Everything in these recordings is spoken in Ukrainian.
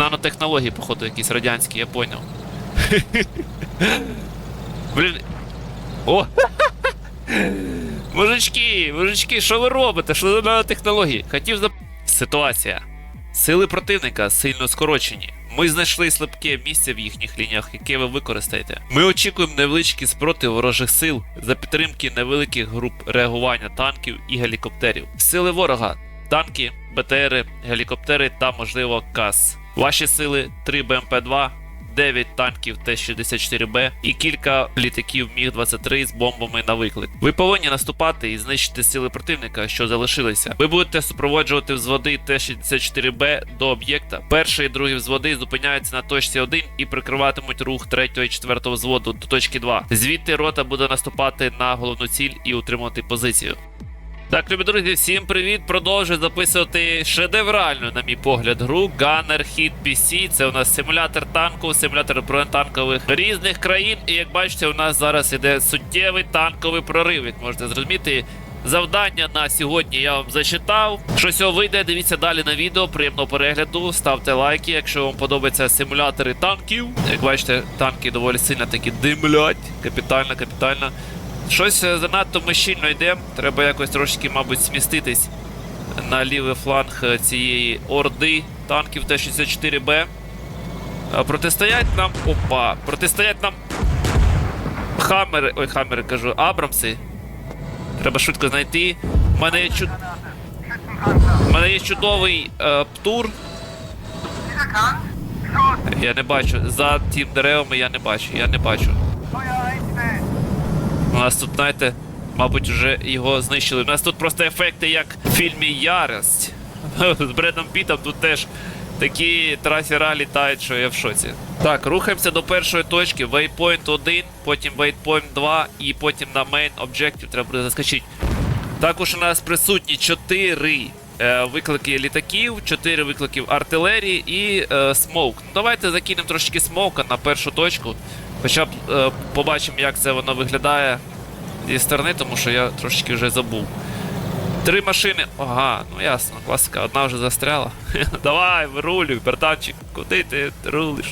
Нанотехнології, походу, якісь радянські, я поняв. Блін. О! Мужички, мужички, що ви робите? Що за нанотехнології? Хотів зап... Ситуація. Сили противника сильно скорочені. Ми знайшли слабке місце в їхніх лініях, яке ви використаєте. Ми очікуємо невеличкі спротив ворожих сил за підтримки невеликих груп реагування танків і гелікоптерів. Сили ворога танки, БТРи, гелікоптери та, можливо, КАС. Ваші сили 3 БМП-2, 9 танків Т-64Б і кілька літаків Міг-23 з бомбами на виклик. Ви повинні наступати і знищити сили противника, що залишилися. Ви будете супроводжувати взводи Т-64Б до об'єкта. Перший і другий взводи зупиняються на точці 1 і прикриватимуть рух 3 і 4 взводу до точки 2. Звідти рота буде наступати на головну ціль і утримувати позицію. Так, любі друзі, всім привіт! Продовжую записувати шедевральну, на мій погляд, гру Gunner Hit PC. Це у нас симулятор танку, симулятор бронетанкових різних країн. І як бачите, у нас зараз іде суттєвий танковий прорив, як можете зрозуміти. Завдання на сьогодні я вам зачитав. Що сього вийде, дивіться далі на відео. Приємного перегляду, ставте лайки, якщо вам подобаються симулятори танків. Як бачите, танки доволі сильно такі димлять. Капітально, капітально. Щось е, занадто ми щільно йдемо. Треба якось трошки, мабуть, сміститись на лівий фланг е, цієї орди танків Т-64Б. Протистоять нам. Опа! Протистоять нам. Хаммери. Ой, хаммери кажу, Абрамси. Треба швидко знайти. У мене є чуд... Мене є чудовий е, птур. Я не бачу. За тим деревами я не бачу. Я не бачу. Нас тут, знаєте, мабуть, вже його знищили. У нас тут просто ефекти, як в фільмі Ярость. З Бредом Пітом тут теж такі трасера літають, що я в шоці. Так, рухаємося до першої точки. Waypoint 1, потім Waypoint 2 і потім на Main Objective треба буде заскочити. Також у нас присутні 4 е, виклики літаків, 4 викликів артилерії і е, смоук. Ну, давайте закинемо трошки смоука на першу точку. Хоча б е, побачимо, як це воно виглядає зі сторони, тому що я трошки вже забув. Три машини. Ага, ну ясно, класика, одна вже застряла. Давай, вирулюй, братанчик, куди ти рулиш?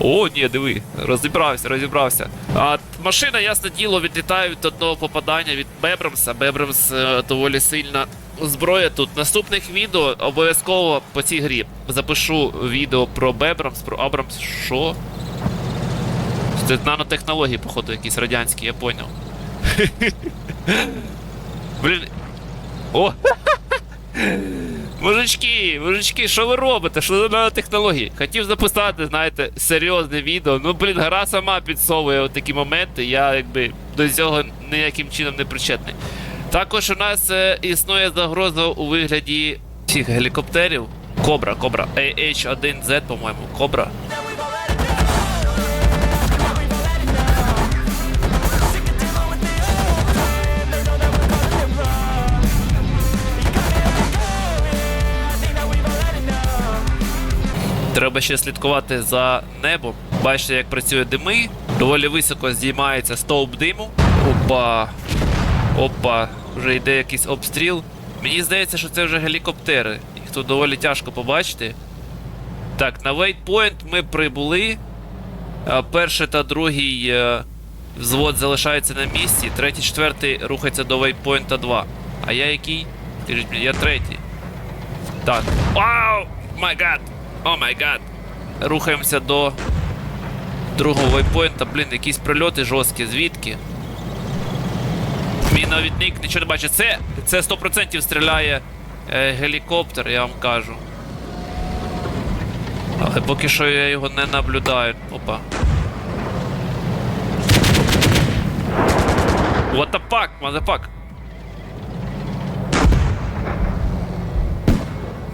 О, ні, диви, розібрався, розібрався. А машина, ясне діло, відлітає від одного попадання від Бебрамса. Бебрамс е, доволі сильна зброя тут. Наступних відео обов'язково по цій грі запишу відео про Бебрамс, про Абрамс. Що? Це нанотехнології, походу, якісь радянські, я поняв. Блін. О! Мужички, мужички, що ви робите? Що за нанотехнології? Хотів записати, знаєте, серйозне відео. Ну, блін, гра сама підсовує от такі моменти. Я якби до цього ніяким чином не причетний. Також у нас е, існує загроза у вигляді цих гелікоптерів. Кобра, Кобра. AH1Z, по-моєму, Кобра. Треба ще слідкувати за небом. Бачите, як працює дими. Доволі високо здіймається стовп диму. Опа. Опа. Вже йде якийсь обстріл. Мені здається, що це вже гелікоптери. Їх тут доволі тяжко побачити. Так, на вейтпойнт ми прибули. Перший та другий е, взвод залишаються на місці. Третій, четвертий рухається до вейтпойнта 2. А я який? Скажіть мені, я третій. Так. Вау! Май гад! О май гад! Рухаємося до другого вейпоінта. Блін, якісь прильоти жорсткі. Звідки? Мій навідник нічого не бачить. Це, це 100% стріляє е, гелікоптер, я вам кажу. Але поки що я його не наблюдаю. Опа. What the fuck, motherfuck?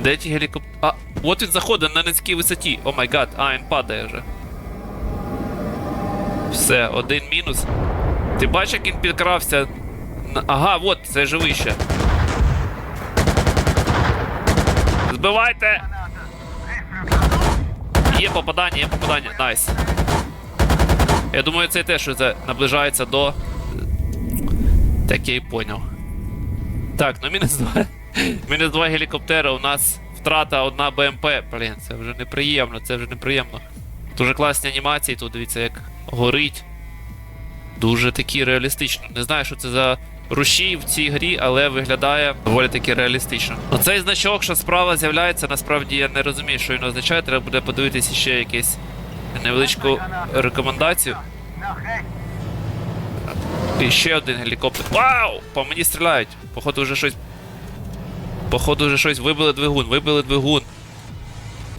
Де ті гелікоптери? А, от він заходить на низькій висоті. О май гад, а, він падає вже. Все, один мінус. Ти бачиш, як він підкрався? Ага, от, це живий ще. Збивайте! Є попадання, є попадання. Найс. Я думаю, це теж вже наближається до. Так я і поняв. Так, ну мінус два. Мінус два гелікоптери у нас втрата одна БМП. Блін, це вже неприємно, це вже неприємно. Дуже класні анімації, тут дивіться, як горить. Дуже такі реалістично. Не знаю, що це за рушій в цій грі, але виглядає доволі таки реалістично. Оцей значок, що справа з'являється, насправді я не розумію, що він означає. Треба буде подивитися ще якесь невеличку рекомендацію. І ще один гелікоптер. Вау! По мені стріляють. Походу вже щось. Походу вже щось вибили двигун, вибили двигун.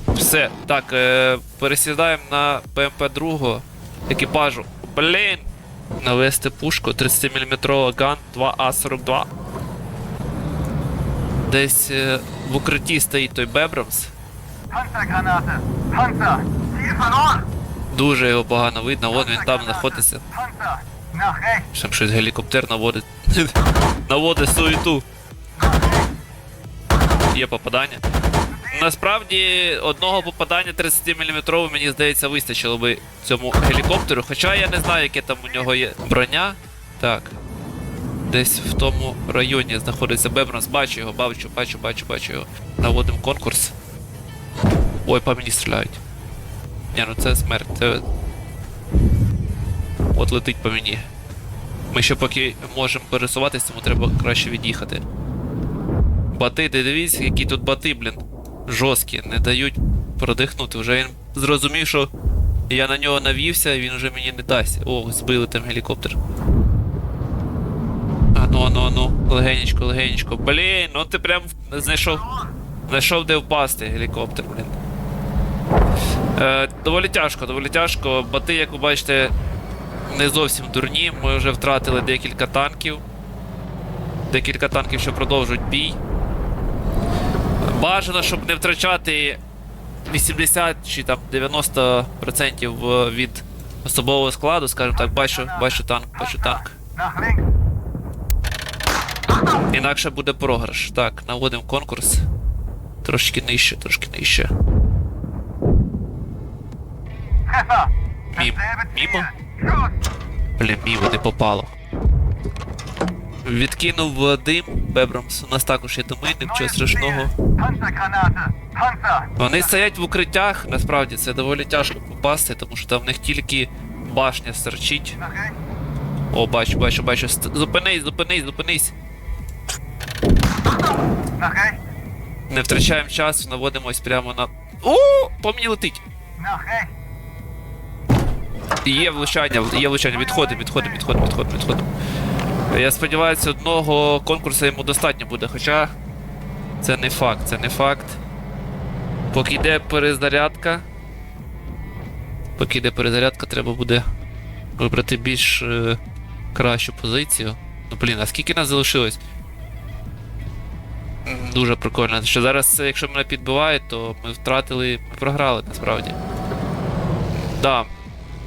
Все. Так, е, пересідаємо на БМП другого екіпажу. Блін! Навести пушку 30-мм ган 2А42. Десь е, в укритті стоїть той Бебрамс. Дуже його погано видно, вон він там знаходиться. Там щось гелікоптер наводить. наводить суету. Є попадання. Насправді одного попадання 30-мм, мені здається, вистачило би цьому гелікоптеру. Хоча я не знаю, яке там у нього є броня. Так. Десь в тому районі знаходиться Бебранс. Бачу його, бачу, бачу, бачу, бачу його. Наводимо конкурс. Ой, по мені стріляють. Ні, ну це смерть. Це... От летить по мені. Ми ще поки можемо пересуватися, тому треба краще від'їхати. Бати, ти дивіться, які тут бати, блін. Жорсткі, не дають продихнути. Вже він зрозумів, що я на нього навівся, і він вже мені не дасть. О, збили там гелікоптер. Ану, ану, ану. Легенечко, легенечко. Блін, ну ти прям знайшов. Знайшов де впасти гелікоптер, блін. Е, доволі тяжко, доволі тяжко. Бати, як ви бачите, не зовсім дурні. Ми вже втратили декілька танків. Декілька танків, що продовжують бій. Бажано, щоб не втрачати 80 чи там 90% від особового складу, скажімо так, бачу, бачу танк, бачу танк. Інакше буде програш. Так, наводимо конкурс. Трошки нижче, трошки нижче. Dasselbe Mimo? Блін, мімо не попало. Відкинув дим Бебрамс. У нас також є дими, нічого страшного. Panzergranate! Panzer! Вони стоять в укриттях, насправді це доволі тяжко попасти, тому що там в них тільки башня стерчить. О, бачу, бачу, бачу. Зупинись, зупинись, зупинись. Не втрачаємо час, наводимось прямо на. О, по мені летить. Є влучання, є влучання. Відходимо, відходимо, відходимо, відходимо, відходимо. Я сподіваюся, одного конкурсу йому достатньо буде, хоча це не факт, це не факт. Поки йде перезарядка. Поки йде перезарядка, треба буде вибрати більш е, кращу позицію. Ну блін, а скільки нас залишилось? Дуже прикольно. Що зараз, якщо мене підбивають, то ми втратили, ми програли насправді. Да,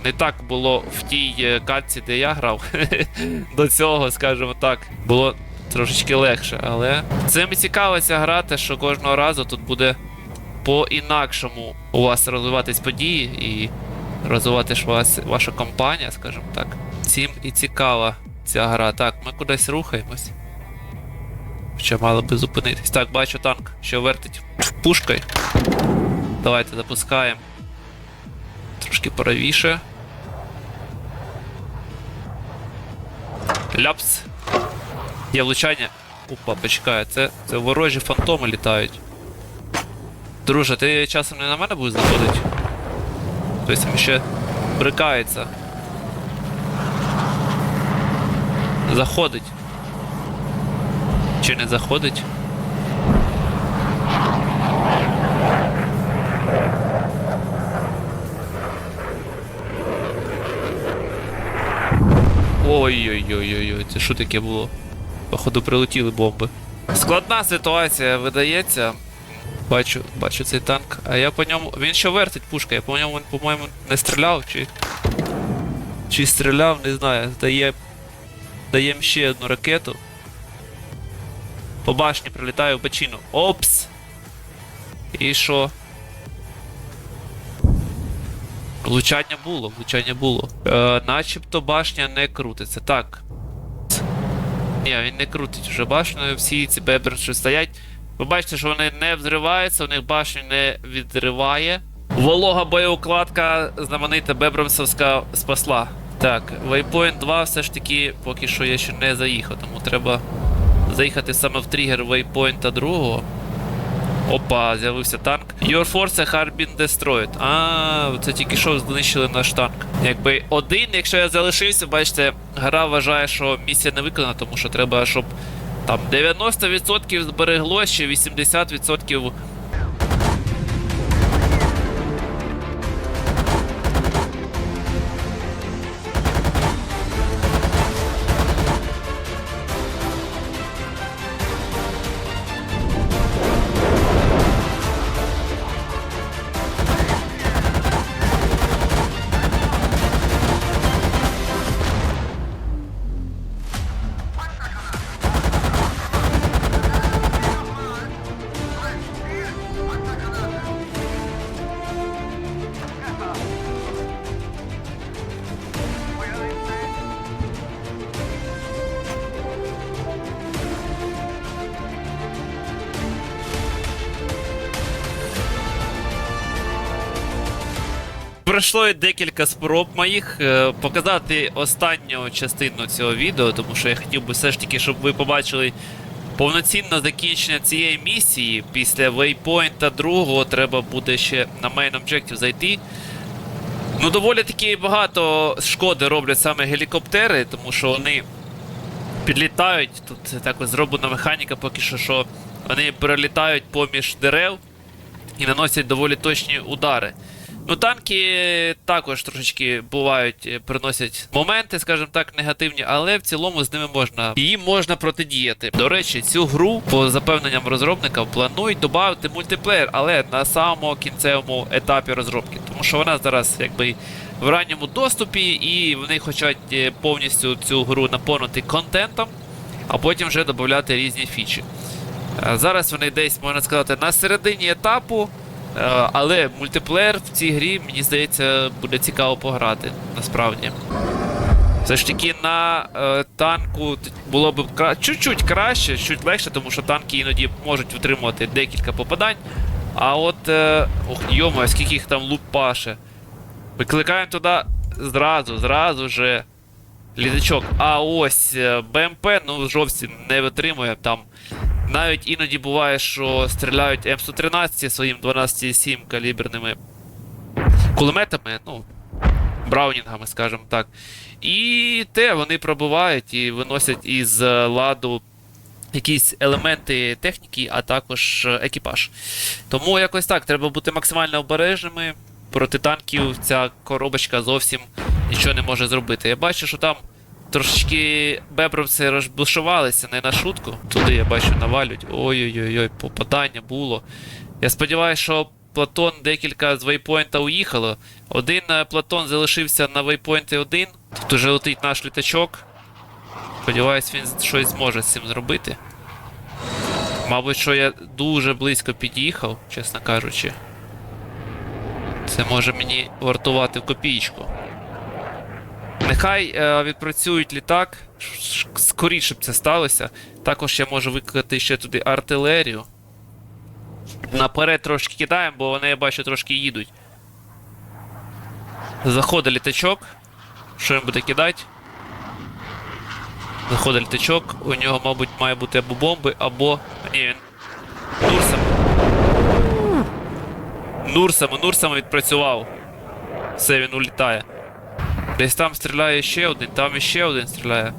не так було в тій е, катці, де я грав. До цього, скажімо так, було трошечки легше, але цим і цікава ця що кожного разу тут буде по-інакшому у вас розвиватись події і розвивати вас, ваша компанія, скажімо так. Цим і цікава ця гра. Так, ми кудись рухаємось. Ще мало би зупинитись. Так, бачу танк, що вертить пушкою. Давайте запускаємо. Трошки правіше. Ляпс. Є влучання. Опа, почекай, це, це ворожі фантоми літають. Друже, ти часом не на мене будеш заходити? Хтось там ще брикається. Заходить. Чи не заходить? Ой-ой-ой-ой, це що таке було? Походу прилетіли бомби. Складна ситуація видається. Бачу, бачу цей танк. А я по ньому. Він що вертить пушка, я по ньому, по-моєму, не стріляв чи. Чи стріляв, не знаю. Дає. Даєм ще одну ракету. По башні прилітаю в бачину. Опс! І що? Влучання було, влучання було. Е, начебто башня не крутиться. Так. Ні, він не крутить вже башню, всі ці бебри, що стоять. Ви бачите, що вони не взриваються, у них башню не відриває. Волога боєукладка знаменита Бебромсовська спасла. Так, Waypoint 2 все ж таки поки що я ще не заїхав, тому треба заїхати саме в тригер Waypoint 2. Опа, з'явився танк. Your forces have been destroyed. А, це тільки що знищили наш танк. Якби один, якщо я залишився, бачите, гра вважає, що місія не виконана, тому що треба, щоб там 90% зберегло, ще 80% Пройшло декілька спроб моїх е, показати останню частину цього відео, тому що я хотів би все ж таки, щоб ви побачили повноцінне закінчення цієї місії. Після вейпойнта другого треба буде ще на Main Objective зайти. Ну, доволі таки багато шкоди роблять саме гелікоптери, тому що вони підлітають. Тут так зроблена механіка поки що, що вони перелітають поміж дерев і наносять доволі точні удари. Ну, танки також трошечки бувають, е, приносять моменти, скажімо так, негативні, але в цілому з ними можна їм можна протидіяти. До речі, цю гру, по запевненням розробника, планують додати мультиплеєр, але на самому кінцевому етапі розробки, тому що вона зараз якби в ранньому доступі, і вони хочуть е, повністю цю гру наповнити контентом, а потім вже додати різні фічі. Зараз вони десь, можна сказати, на середині етапу. Е, Але мультиплеєр в цій грі, мені здається, буде цікаво пограти насправді. Все ж таки на е, танку було б кра... чуть-чуть краще, чуть легше, тому що танки іноді можуть витримувати декілька попадань. А от. Е... Ох, йома, скільки їх там лупаше. Викликаємо туди зразу, зразу же. Літачок. А ось е, БМП, ну, жовсі не витримує там. Навіть іноді буває, що стріляють М113 своїм 12,7 каліберними кулеметами, ну, браунінгами, скажімо так. І те вони пробивають і виносять із ладу якісь елементи техніки, а також е, екіпаж. Тому якось так, треба бути максимально обережними. Проти танків ця коробочка зовсім нічого не може зробити. Я бачу, що там трошечки бебровці розбушувалися не на шутку. Туди я бачу навалюють. Ой-ой-ой, попадання було. Я сподіваюся, що Платон декілька з вейпойнта уїхало. Один е, Платон залишився на вейпойнті один. Тут уже летить наш літачок. Сподіваюсь, він щось зможе з цим зробити. Мабуть, що я дуже близько під'їхав, чесно кажучи. Це може мені вартувати в копійку. Нехай е, відпрацюють літак. Скоріше б це сталося. Також я можу викликати ще туди артилерію. Наперед трошки кидаємо, бо вони, я бачу, трошки їдуть. Заходить літачок. Що він буде кидати? Заходить літачок, у нього, мабуть, має бути або бомби, або. Ні, він. Нурсом. Нурсом, Нурсом відпрацював. Все, він улітає. Десь там стріляє ще один, там іще один стріляє.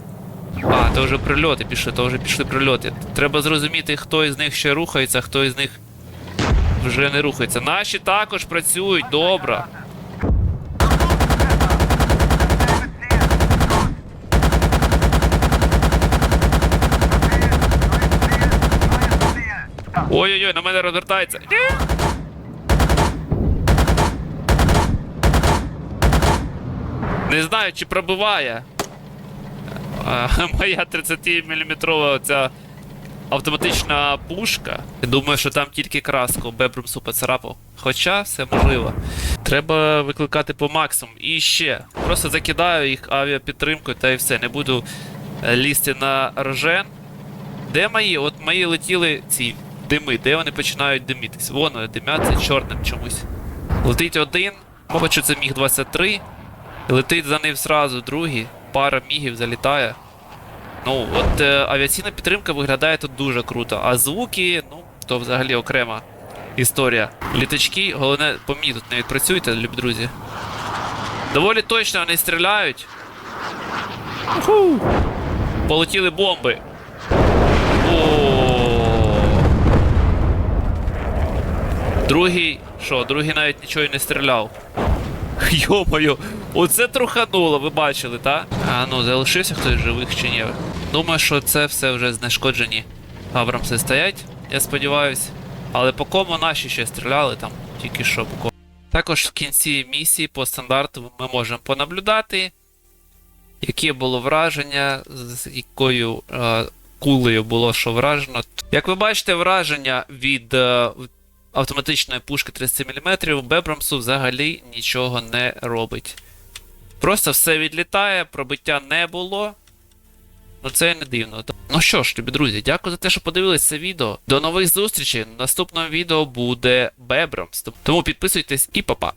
А, то вже прильоти пішли, то вже пішли прильоти. Треба зрозуміти, хто із них ще рухається, хто із них вже не рухається. Наші також працюють добре. Ой-ой-ой, на мене розвертається. Не знаю, чи пробиває. Моя 30-мм оця автоматична пушка. Думаю, що там тільки краску Бебрумсу поцарапав. Хоча все можливо. Треба викликати по максимуму. І ще. Просто закидаю їх авіапідтримкою та і все. Не буду е, лізти на рожен. Де мої? От мої летіли ці дими, де вони починають димітись. Вон вони димяться чорним чомусь. Летить один, що це міг 23. Летить за ним зразу другий, пара мігів залітає. Ну, от е, авіаційна підтримка виглядає тут дуже круто. А звуки, ну, то взагалі окрема історія. Літачки, головне, по мені тут не відпрацюйте, любі друзі. Доволі точно вони стріляють. Уху! Полетіли бомби. О. Другий. Що, другий навіть нічого й не стріляв. Йо-моє, оце трухануло, ви бачили, так? А ну, залишився хтось живих чи ні? Думаю, що це все вже знешкоджені Абрамси стоять, я сподіваюсь. Але по кому наші ще стріляли там, тільки що по кому. Також в кінці місії по стандарту ми можемо понаблюдати, яке було враження, з якою е, кулею було що вражено. Як ви бачите, враження від е, автоматичної пушки 30 мм Бебрамсу взагалі нічого не робить. Просто все відлітає, пробиття не було. Ну це не дивно. Ну що ж, тобі, друзі, дякую за те, що подивилися це відео. До нових зустрічей. Наступного відео буде Бебром. Тому підписуйтесь і па-па.